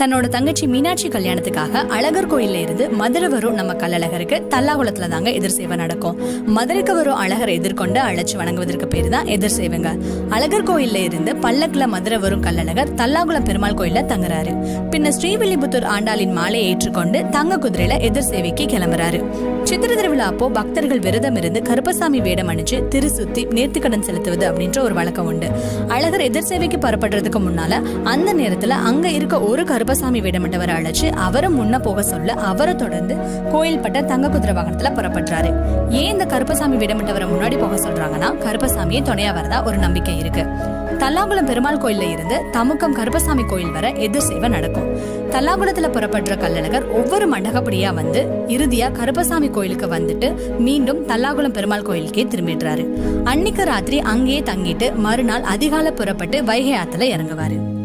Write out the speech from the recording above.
தன்னோட தங்கச்சி மீனாட்சி கல்யாணத்துக்காக அழகர் கோயில்ல இருந்து மதுரை வரும் நம்ம கல்லழகருக்கு தல்லாகுளத்துல தாங்க எதிர் சேவை நடக்கும். மதுரைக்கு வரும் அழகரை எதிர்கொண்டு அழைச்சி வணங்குவதற்கு பேர் தான் எதிர் சேவைங்க. அழகர் கோயில்ல இருந்து பல்லக்குல மதுரை வரும் கல்லழகர் தல்லாகுளம் பெருமாள் கோயில்ல தங்குறாரு. பின்ன ஸ்ரீவில்லிபுத்தூர் ஆண்டாளின் மாலையை ஏற்றுக்கொண்டு தங்க குதிரையில எதிர் சேவைக்கு கிளம்புறாரு. சித்திர திருவிழா அப்போ பக்தர்கள் விரதம் இருந்து கருப்பசாமி வேடம் அணிச்சு திரு சுத்தி நேர்த்திக்கடன் செலுத்துவது அப்படின்ற ஒரு வழக்கம் உண்டு. அழகர் எதிர் சேவைக்கு புறப்படுறதுக்கு முன்னால அந்த நேரத்துல அங்க இருக்க ஒரு கருப்பசாமி வேடமிட்டவரை அழைச்சு அவரை முன்ன போக சொல்ல அவரை தொடர்ந்து கோயில்பட்ட தங்க குதிரை வாகனத்துல புறப்படுறாரு. ஏன் இந்த கருப்பசாமி வேடமிட்டவரை முன்னாடி போக சொல்றாங்கன்னா கருப்பசாமியை துணையா வரதா ஒரு நம்பிக்கை இருக்கு. தல்லாகுளம் பெருமாள் கோயில்ல இருந்து தமுக்கம் கருப்பசாமி கோயில் வர எதிர் சேவை நடக்கும். தல்லாங்குளத்துல புறப்படுற கல்லழகர் ஒவ்வொரு மண்டகப்படியா வந்து இறுதியா கருப்பசாமி கோயிலுக்கு வந்துட்டு மீண்டும் தல்லாகுளம் பெருமாள் கோயிலுக்கே திரும்பிடுறாரு. அன்னைக்கு ராத்திரி அங்கேயே தங்கிட்டு மறுநாள் அதிகாலை புறப்பட்டு வைகை ஆத்துல இறங்குவாரு.